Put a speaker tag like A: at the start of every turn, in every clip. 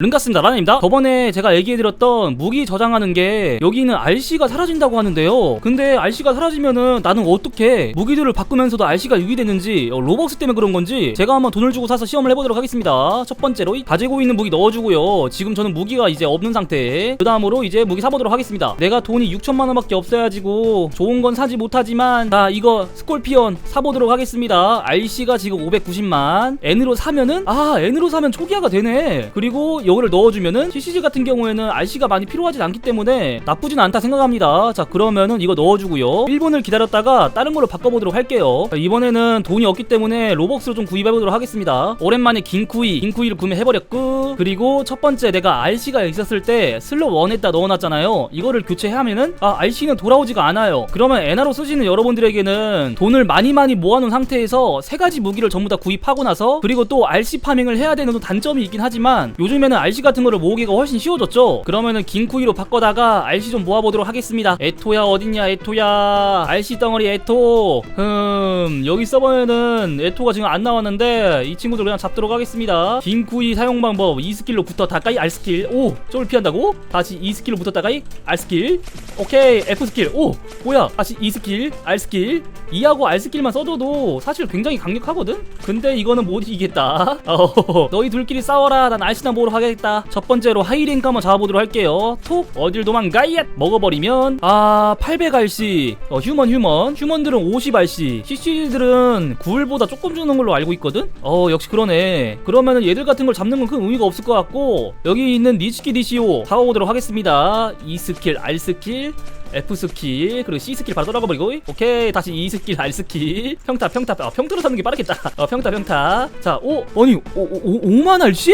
A: 른가스입니다. 라나입니다. 저번에 제가 얘기해드렸던 무기 저장하는 게 여기는 RC가 사라진다고 하는데요. 근데 RC가 사라지면은 나는 어떻게 무기들을 바꾸면서도 RC가 유기되는지 어, 로벅스 때문에 그런 건지 제가 한번 돈을 주고 사서 시험을 해보도록 하겠습니다. 첫 번째로 이 가지고 있는 무기 넣어주고요. 지금 저는 무기가 이제 없는 상태. 그 다음으로 이제 무기 사보도록 하겠습니다. 내가 돈이 6천만원 밖에 없어야지고 좋은 건 사지 못하지만 자 이거 스콜피언 사보도록 하겠습니다. RC가 지금 590만. N으로 사면은 아 N으로 사면 초기화가 되네. 그리고 요거를 넣어주면은 CCG 같은 경우에는 RC가 많이 필요하진 않기 때문에 나쁘진 않다 생각합니다. 자 그러면은 이거 넣어주고요. 1분을 기다렸다가 다른 걸로 바꿔보도록 할게요. 자, 이번에는 돈이 없기 때문에 로벅스로 좀 구입해보도록 하겠습니다. 오랜만에 긴쿠이 긴쿠이를 구매해버렸고 그리고 첫 번째 내가 RC가 있었을 때 슬롯 1에다 넣어놨잖아요. 이거를 교체하면은 아 RC는 돌아오지가 않아요. 그러면 에나로 쓰시는 여러분들에게는 돈을 많이 많이 모아놓은 상태에서 세 가지 무기를 전부 다 구입하고 나서 그리고 또 RC 파밍을 해야 되는 또 단점이 있긴 하지만 요즘에는 RC 같은 거를 모으기가 훨씬 쉬워졌죠. 그러면은 긴쿠이로 바꿔다가 RC 좀 모아보도록 하겠습니다. 에토야 어딨냐 에토야? RC 덩어리 에토. 흠 여기 서버에는 에토가 지금 안 나왔는데 이 친구들 그냥 잡도록 하겠습니다. 긴쿠이 사용 방법 E 스킬로 붙어 다까이 R 스킬. 오 저걸 피한다고? 다시 E 스킬로 붙어 다까이 R 스킬. 오케이 F 스킬. 오 뭐야? 다시 E 스킬 R 스킬. E하고 R 스킬만 써줘도 사실 굉장히 강력하거든? 근데 이거는 못 이기겠다. 어, 너희 둘끼리 싸워라. 난 RC나 모으러 가겠 다 첫 번째로 하이랭크 한번 잡아보도록 할게요. 톡! 어딜 도망가이얏 먹어버리면 아 800RC 어, 휴먼 휴먼. 휴먼들은 50RC CC들은 9일보다 조금 주는 걸로 알고 있거든? 어 역시 그러네. 그러면은 얘들 같은 걸 잡는 건 큰 의미가 없을 것 같고 여기 있는 니치키 DCO 잡아보도록 하겠습니다. E 스킬 R 스킬 F 스킬 그리고 C 스킬 바로 떨어가 버리고 오케이. 다시 E 스킬 R 스킬. 평타 평타. 아, 평타로 사는 게 빠르겠다. 어, 평타 평타. 자 오! 아니 오, 오, 5만 RC?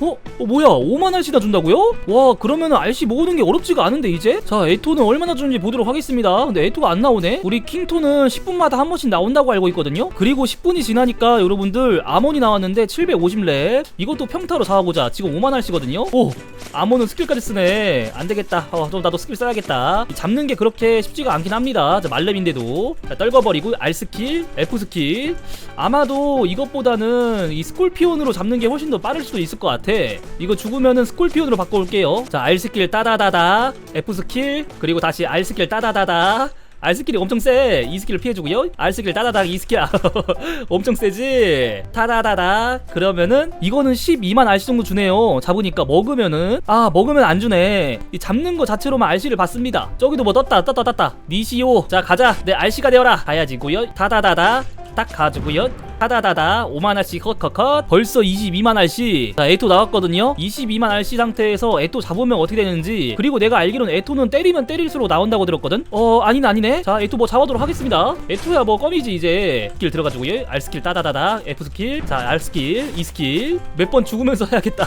A: 어? 어 뭐야? 5만 RC나 준다고요? 와 그러면은 RC 모으는 게 어렵지가 않은데 이제? 자 에토는 얼마나 주는지 보도록 하겠습니다. 근데 에토가 안 나오네? 우리 킹토는 10분마다 한 번씩 나온다고 알고 있거든요? 그리고 10분이 지나니까 여러분들 아몬이 나왔는데 750렙. 이것도 평타로 잡아보자. 지금 5만 RC거든요? 오 아몬은 스킬까지 쓰네. 안되겠다. 어 좀 나도 스킬 써야겠다. 잡는 게 그렇게 쉽지가 않긴 합니다. 자 말렙인데도. 자 떨궈버리고 R 스킬 F 스킬. 아마도 이것보다는 이 스콜피온으로 잡는 게 훨씬 더 빠를 수도 있을 것 같아 이거 죽으면은 스콜피온으로 바꿔올게요 자 R 스킬 따다다다 F 스킬 그리고 다시 R 스킬 따다다다 R 스킬이 엄청 세. 이 스킬을 피해주고요. R 스킬 따다닥 이 스킬 엄청 세지. 타다다다. 그러면은 이거는 12만 RC 정도 주네요. 잡으니까 먹으면은 아 먹으면 안 주네. 이 잡는 거 자체로만 RC를 받습니다. 저기도 뭐 떴다 떴다 떴다. 니시오. 자 가자. 내 RC가 되어라. 가야지고요. 타다다다. 딱 가지고요. 타다다다 5만알씨 컷컷컷. 벌써 22만알씨 자 에토 나왔거든요. 22만알씨 상태에서 에토 잡으면 어떻게 되는지. 그리고 내가 알기로는 에토는 때리면 때릴수록 나온다고 들었거든? 어 아니네 아니네. 자 에토 뭐 잡아도록 하겠습니다. 에토야 뭐 껌이지 이제. 스킬 들어가지고요 R 스킬 따다다다. F 스킬. 자 R 스킬 E 스킬. 몇 번 죽으면서 해야겠다.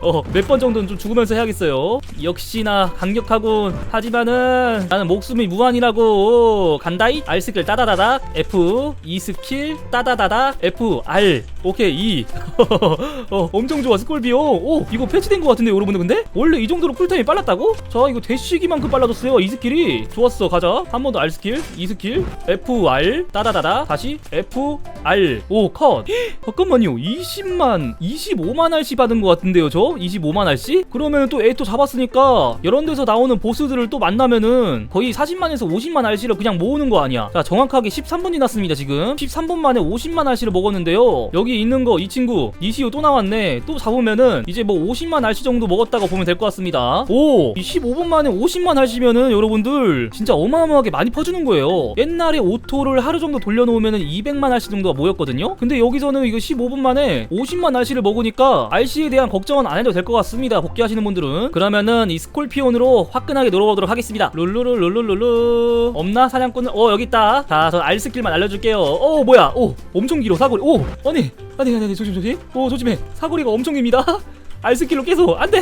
A: 어몇 번 정도는 좀 죽으면서 해야겠어요. 역시나 강력하군. 하지만은 나는 목숨이 무한이라고. 간다이? R 스킬 따다다다. F E 스킬 따다다다 F R 오케이 E. 어, 엄청 좋아 스콜비오. 오 이거 패치된 것 같은데 여러분들 근데? 원래 이 정도로 쿨타임이 빨랐다고? 자 이거 대시기만큼 빨라졌어요 이 스킬이. 좋았어 가자. 한 번 더 R 스킬 E 스킬. F R 따다다다. 다시 F R 오컷. 잠깐만요 20만 25만 RC 받은 것 같은데요 저? 25만 RC? 그러면 또또 잡았으니까 이런 데서 나오는 보스들을 또 만나면은 거의 40만에서 50만 RC를 그냥 모으는 거 아니야? 자 정확하게 13분 지났습니다 지금. 13분 만에 50만 RC 를 먹었는데요. 여기 있는 거 이 친구 이시오 또 나왔네. 또 잡으면은 이제 뭐 50만 RC 정도 먹었다고 보면 될 것 같습니다. 오 25분 만에 50만 RC면은 여러분들 진짜 어마어마하게 많이 퍼주는 거예요. 옛날에 오토를 하루 정도 돌려놓으면은 200만 RC 정도가 모였거든요. 근데 여기서는 이거 15분 만에 50만 RC를 먹으니까 RC에 대한 걱정은 안 해도 될 것 같습니다. 복귀하시는 분들은. 그러면은 이 스콜피온으로 화끈하게 놀아보도록 하겠습니다. 룰루루 룰루룰루. 없나? 사냥꾼은 어 여기 있다. 자저 R 스킬만 알려줄게요. 어 뭐야? 오 엄청 길어 사거리. 오! 아니 아니 아니 조심 조심. 오 조심해. 사거리가 엄청 깁니다 알스킬로 계속 안돼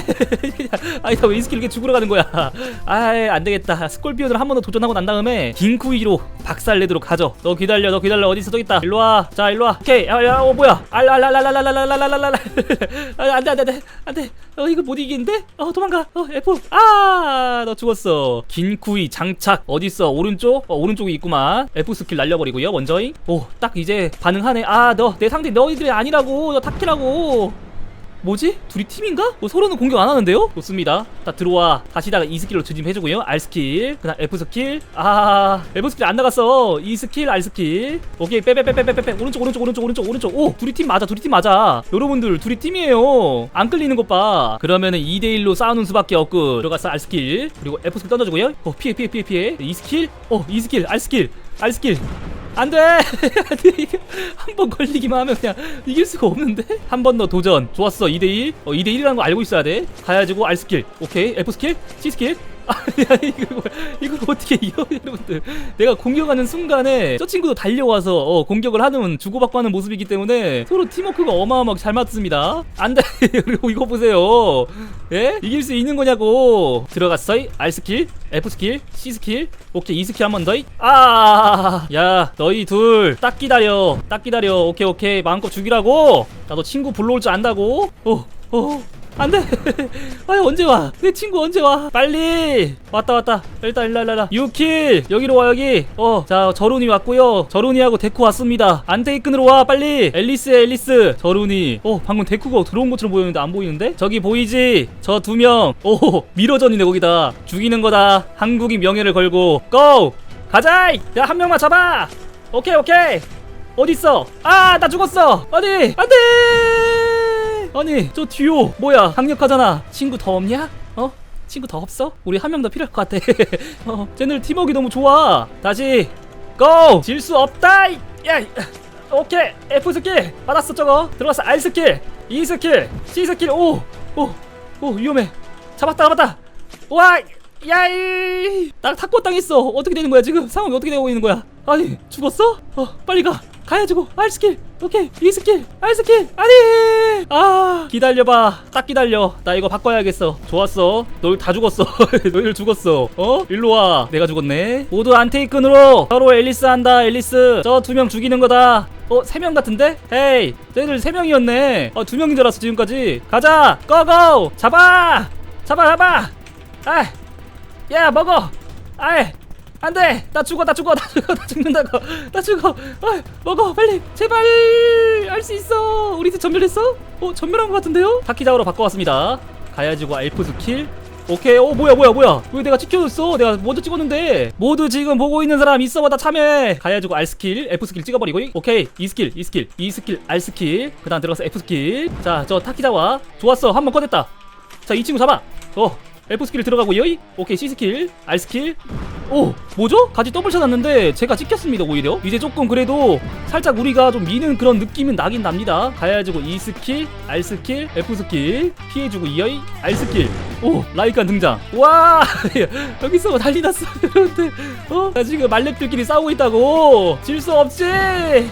A: 아니 나왜 이 스킬로 이렇게 죽으러 가는 거야 아이 안되겠다 스콜피온을 한 번 더 도전하고 난 다음에 긴쿠이로 박살내도록 하죠 너 기다려 너 기다려 어디 있어 또 있다 일로와 자 일로와 오케이 야야어 뭐야 알랄랄랄랄랄랄랄랄랄랄 안돼 안돼 안돼 안돼 어 이거 못 이기는데 어 도망가 어 F 아너 죽었어 긴쿠이 장착 어디 있어 오른쪽 어 오른쪽에 있구만 F 스킬 날려버리고요 먼저잉 오딱 이제 반응하네 아 너 내 상대 너희들이 아니라고 너 타키라고 뭐지? 둘이 팀인가? 뭐 서로는 공격 안 하는데요? 좋습니다. 딱 들어와. 다시다가 E 스킬로 조짐해주고요. R 스킬, 그다음 F 스킬. 아, F 스킬 안 나갔어. E 스킬, R 스킬. 오케이, 빼빼빼빼빼빼. 오른쪽, 오른쪽, 오른쪽, 오른쪽, 오른쪽. 오, 둘이 팀 맞아, 둘이 팀 맞아. 여러분들 둘이 팀이에요. 안 끌리는 것 봐. 그러면은 2대 1로 싸우는 수밖에 없고 들어가서 R 스킬 그리고 F 스킬 던져주고요. 어, 피해, 피해, 피해, 피해. E 스킬, 어, E 스킬, R 스킬, R 스킬. 안돼! 한번 걸리기만 하면 그냥 이길 수가 없는데? 한 번 더 도전. 좋았어. 2대1 어 2대1이라는 거 알고 있어야 돼. 가야지고 R 스킬. 오케이. F 스킬? C 스킬 아, 야, 이거, 이걸 어떻게 이겨, 여러분들. 내가 공격하는 순간에 저 친구도 달려와서 어, 공격을 하는, 주고받고 하는 모습이기 때문에 서로 팀워크가 어마어마하게 잘 맞습니다. 안 돼. 그리고 이거 보세요. 예? 이길 수 있는 거냐고. 들어갔어. R 스킬, F 스킬, C 스킬. 오케이, E 스킬 한 번 더. 아, 야, 너희 둘 딱 기다려. 딱 기다려. 오케이, 오케이. 마음껏 죽이라고. 나도 친구 불러올 줄 안다고. 어, 어. 안돼. 아유 언제 와내 친구 언제 와? 빨리. 왔다 왔다. 일단 일라 일라 유킬. 여기로 와 여기. 어자 저룬이 왔고요. 저룬이하고 데쿠 왔습니다. 안테이큰으로 와 빨리. 앨리스 앨리스. 저룬이. 어 방금 데쿠가 들어온 것처럼 보였는데 안 보이는데? 저기 보이지? 저 두명오 미러전이네 거기다. 죽이는 거다. 한국인 명예를 걸고. 고! 가자! 야한 명만 잡아! 오케이 오케이. 어딨어? 아 나 죽었어. 아니 안돼 아니 저 듀오 뭐야 강력하잖아. 친구 더 없냐? 어? 친구 더 없어? 우리 한 명 더 필요할 것 같아. 어, 쟤들 팀워크 너무 좋아. 다시 고! 질 수 없다! 이- 야 이- 오케이. F 스킬 받았어 저거. 들어갔어. R 스킬 E 스킬 C 스킬. 오 오 오 위험해. 잡았다 잡았다. 와 야이! 나 탁구 당했어. 어떻게 되는 거야 지금? 상황이 어떻게 되고 있는 거야? 아니 죽었어? 어 빨리 가 가야지고 R 스킬 오케이 E 스킬 R 스킬 아니 아 기다려봐 딱 기다려 나 이거 바꿔야겠어 좋았어 너희 다 죽었어 너희들 죽었어 어 일로 와 내가 죽었네 모두 안테이큰으로 서로 앨리스 한다 앨리스 저 두 명 죽이는 거다 어, 세 명 같은데? 헤이, 쟤들 세 명이었네. 어, 두 명인 줄 알았어, 지금까지. 가자! 고고! 잡아! 잡아, 잡아! 아! 야, 먹어! 아이! 안 돼! 나 죽어, 나 죽어, 나 죽어, 나 죽는다고! 나 죽어! 아, 먹어! 빨리! 제발! 알수 있어! 우리 집 전멸했어? 어, 전멸한 것 같은데요? 타키자우로 바꿔왔습니다. 가야지고 알프 스킬. 오케이, 어, 뭐야, 뭐야, 뭐야. 왜 내가 찍혀줬어? 내가 먼저 찍었는데. 모두 지금 보고 있는 사람 있어보다 참여해. 가야지고 R 스킬, F 스킬 찍어버리고. 오케이, E 스킬, E 스킬, E 스킬, R 스킬. 그 다음 들어가서 F 스킬. 자, 저 타키자와. 좋았어. 한 번 꺼냈다. 자, 이 친구 잡아. 어, F 스킬 들어가고요. 오케이, C 스킬, R 스킬. 오, 뭐죠? 같이 더블 쳐놨는데 제가 찍혔습니다, 오히려. 이제 조금 그래도 살짝 우리가 좀 미는 그런 느낌은 나긴 납니다. 가야지고 E 스킬, R 스킬, F 스킬. 피해주고 이어이, R 스킬. 오, 라이칸 등장. 와, 여기서 난리 났어, 여러분들. 어, 나 지금 말렙들끼리 싸우고 있다고. 질 수 없지.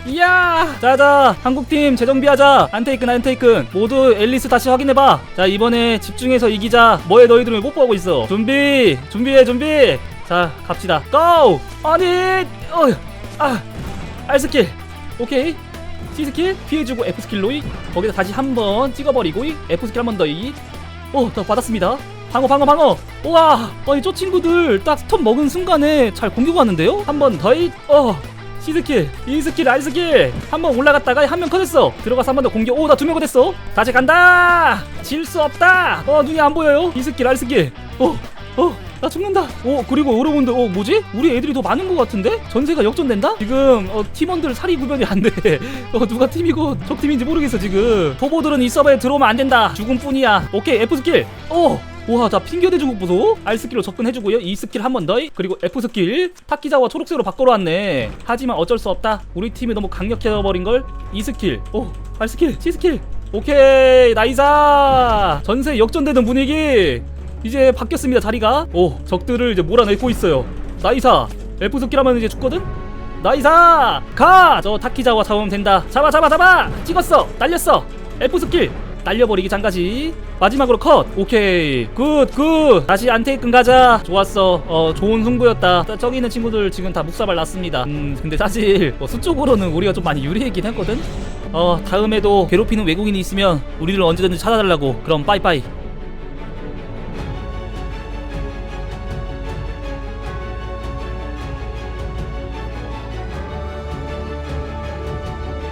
A: 이야. 자자, 한국팀 재정비하자. 안테이큰, 안테이큰. 모두 앨리스 다시 확인해봐. 자, 이번에 집중해서 이기자. 뭐해, 너희들은 못 보고 있어. 준비, 준비해, 준비. 자, 갑시다. 고! 아니, 어, 아, R 스킬. 오케이. C 스킬 피해주고 F 스킬로 이 거기다 다시 한 번 찍어버리고 이 F 스킬 한 번더 이. 어, 더 받았습니다. 방어, 방어, 방어. 우와, 아니 저 친구들 딱 스톱 먹은 순간에 잘 공격하는데요? 한 번 더 이. 어. C 스킬, E 스킬, R 스킬 한 번 올라갔다가 한명 커졌어. 들어가서 한 번 더 공격. 오, 나 두명 됐어. 다시 간다. 질 수 없다. 어, 눈이 안 보여요. E 스킬, R 스킬. 어, 어, 나 죽는다. 오, 그리고 여러분들, 어, 뭐지? 우리 애들이 더 많은 것 같은데? 전세가 역전된다? 지금, 어, 팀원들 사리 구별이 안 돼. 어, 누가 팀이고 적 팀인지 모르겠어, 지금. 토보들은 이 서버에 들어오면 안 된다. 죽음 뿐이야. 오케이, F 스킬. 오! 우와, 자, 것 보소. R 스킬로 접근해주고요. E 스킬 한 번 더. 그리고 F 스킬. 타키자와 초록색으로 바꿔놓았네. 하지만 어쩔 수 없다. 우리 팀이 너무 강력해버린걸. E 스킬. 오, R 스킬. C 스킬. 오케이, 나이사. 전세 역전되는 분위기. 이제 바뀌었습니다 자리가. 오 적들을 이제 몰아내고 있어요. 나이사 F 스킬 하면 이제 죽거든? 나이사 가 저 타키자와 잡으면 된다. 잡아 잡아 잡아! 찍었어 날렸어. F 스킬 날려버리기 장까지. 마지막으로 컷. 오케이 굿굿. 다시 안테이큰 가자. 좋았어. 어 좋은 승부였다. 자, 저기 있는 친구들 지금 다 묵사발 났습니다. 음 근데 사실 뭐 수적으로는 우리가 좀 많이 유리했긴 했거든? 어 다음에도 괴롭히는 외국인이 있으면 우리를 언제든지 찾아달라고. 그럼 빠이빠이